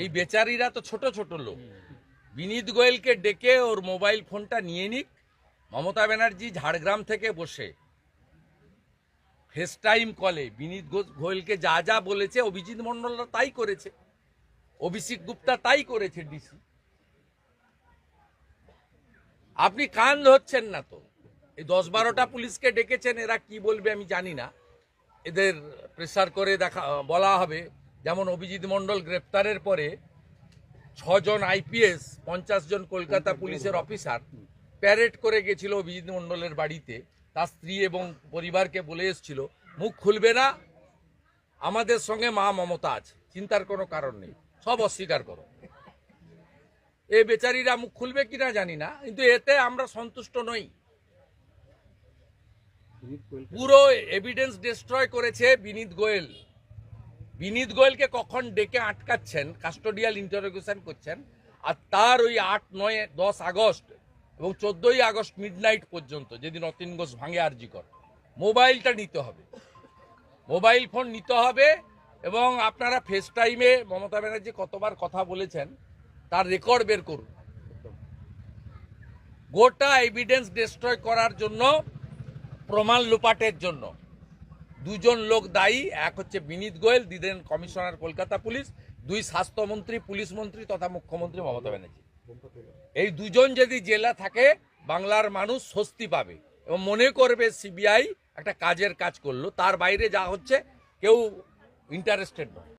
এই বেচারিরা তো ছোট ছোট লোক। বিনীত গোয়েলকে ডেকে ওর মোবাইল ফোনটা নিয়ে নিক। মমতা ব্যানার্জি ঝাড়গ্রাম থেকে বসে। ফেস টাইম কলে বিনীত গোয়েলকে যা যা বলেছে, অভিজিৎ মন্ডলরা তাই করেছে। অভিষেক গুপ্তা তাই করেছে ডিসি আপনি কান ধরছেন না তো। এই দশ বারোটা পুলিশকে ডেকেছেন, এরা কি বলবে আমি জানি না। এদের প্রেসার করে দেখা বলা হবে। যেমন অভিজিৎ মণ্ডল গ্রেপ্তারের পরে ছজন আইপিএস, পঞ্চাশ জন কলকাতা পুলিশের অফিসার প্যারেড করে গেছিল অভিজিৎ মণ্ডলের বাড়িতে। তার স্ত্রী এবং পরিবারকে বলে এসেছিল, মুখ খুলবে না, আমাদের সঙ্গে মা মমতা আছে, চিন্তার কোনো কারণ নেই, সব অস্বীকার করো। এ বেচারিরা মুখ খুলবে কিনা জানি না, কিন্তু এতে আমরা সন্তুষ্ট নই। পুরো এভিডেন্স ডিস্ট্রয় করেছে বিনীত গোয়েল। বিনীত গোয়েলকে কখন ডেকে আটকাচ্ছেন কাস্টোডিয়াল ইন্টারোগেশন করছেন, আর তার ওই আট, নয়, দশ আগস্ট এবং চোদ্দই আগস্ট মিডনাইট পর্যন্ত, যেদিন অতীন ঘোষ ভাঙে আরজি কর, মোবাইলটা নিতে হবে। মোবাইল ফোন নিতে হবে এবং আপনারা ফেস টাইমে মমতা ব্যানার্জি কতবার কথা বলেছেন, তার রেকর্ড বের করুন। গোটা এভিডেন্স ডিস্ট্রয় করার জন্য, প্রমাণ লোপাটের জন্য। দুজন লোক দায়ী, এক হচ্ছে বিনীত গোয়েল দিদেন কমিশনার কলকাতা পুলিশ, দুই স্বাস্থ্যমন্ত্রী, পুলিশ মন্ত্রী তথা মুখ্যমন্ত্রী মমতা ব্যানার্জি। এই দুজন যদি জেলা থাকে, বাংলার মানুষ স্বস্তি পাবে এবং মনে করবে সিবিআই একটা কাজের কাজ করল, তার বাইরে যা হচ্ছে কেউ ইন্টারেস্টেড নয়।